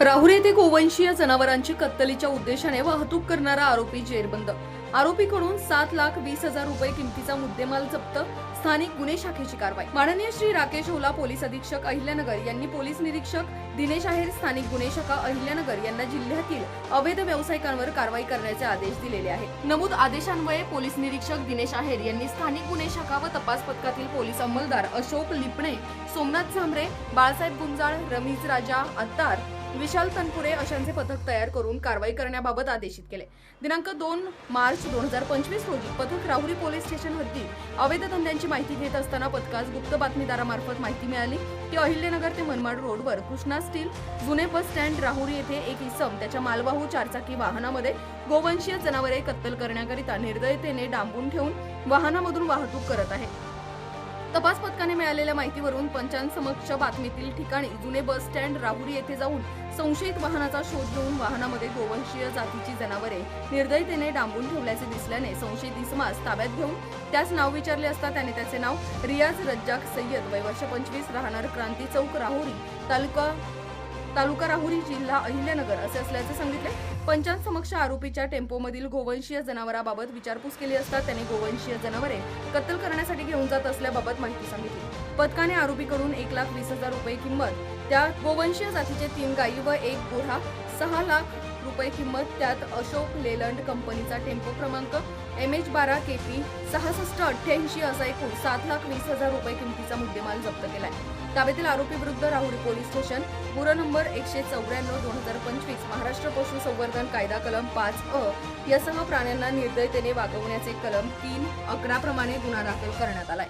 राहुरी येथे गोवंशीय जनावरांची कत्तलीच्या उद्देशाने वाहतूक करणारा आरोपी जेरबंद. आरोपीकडून सात लाख वीस हजार रुपये किमतीचा मुद्देमाल जप्त. स्थानिक गुन्हे शाखेची कारवाई. माननीय श्री राकेश ओला पोलीस अधीक्षक अहिल्यानगर यांनी पोलीस निरीक्षक दिनेश आहेर स्थानिक गुन्हे शाखा अहिल्यानगर यांना जिल्ह्यातील अवैध व्यावसायिकांवर कारवाई करण्याचे आदेश दिलेले आहेत. नमूद आदेशान्वये पोलीस निरीक्षक दिनेश आहेर यांनी स्थानिक गुन्हे शाखा व तपास पथकातील पोलीस अंमलदार अशोक लिपणे सोमनाथ झांबरे बाळासाहेब गुंजाळ रमीज राजा अत्तार विशाल तनपुरे अशांचे पथक तयार करून कारवाई करण्याबाबत आदेशित केले. दिनांक दोन मार्च दोन हजार पंचवीस रोजी पथक राहुरी पोलीस स्टेशन हद्दीत अवैध धंद्यांची माहिती घेत असताना पथकास गुप्त बातमीदारामार्फत माहिती मिळाली की अहिल्यानगर ते मनमाड रोडवर कृष्णा स्टील जुने बस स्टँड राहुरी येथे एक इसम त्याच्या मालवाहू चारचाकी वाहनामध्ये गोवंशीय जनावरे कत्तल करण्याकरिता निर्दयतेने डांबून ठेवून वाहनामधून वाहतूक करत आहे. तपास पथकाने मिळालेल्या माहितीवरून पंचांसमक्ष बातमीतील ठिकाणी जुने बस स्टँड राहुरी येथे जाऊन संशयित वाहनाचा शोध घेऊन वाहनामध्ये गोवंशीय जातीची जनावरे निर्दयतेने डांबून ठेवल्याचे दिसल्याने संशयित इसमास ताब्यात घेऊन त्यास नाव विचारले असता त्याने त्याचे नाव रियाज रज्जाक सय्यद वय वर्ष पंचवीस राहणार क्रांती चौक राहुरी तालुका तालुका राहुरी जिल्हा अहिल्यानगर असे असल्याचे सांगितले. पंचांसमक्ष आरोपीच्या टेम्पोमधील गोवंशीय जनावराबाबत विचारपूस केली असता त्याने गोवंशीय जनावरे कत्तल करण्यासाठी घेऊन जात असल्याबाबत माहिती सांगितली. पथकाने आरोपीकडून एक लाख वीस हजार रुपये किंमत त्या गोवंशीय जातीचे तीन गायी व एक गुढा. सहा लाख रुपये किंमत त्यात अशोक लेलंड कंपनीचा टेम्पो क्रमांक. एम एच बारा के पी सहासष्ट अठ्ठ्याऐंशी असा एकूण सात लाख वीस हजार रुपये किमतीचा मुद्देमाल जप्त केलाय. ताब्यातील आरोपी विरुद्ध राहुरी पोलीस स्टेशन गुन्हा नंबर एकशे चौऱ्याण्णव दोन हजार पंचवीस महाराष्ट्र पशुसंवर्धन कायदा कलम पाच अ यासह प्राण्यांना निर्दयतेने वागवण्याचे कलम तीन अकरा प्रमाणे गुन्हा दाखल करण्यात आलाय.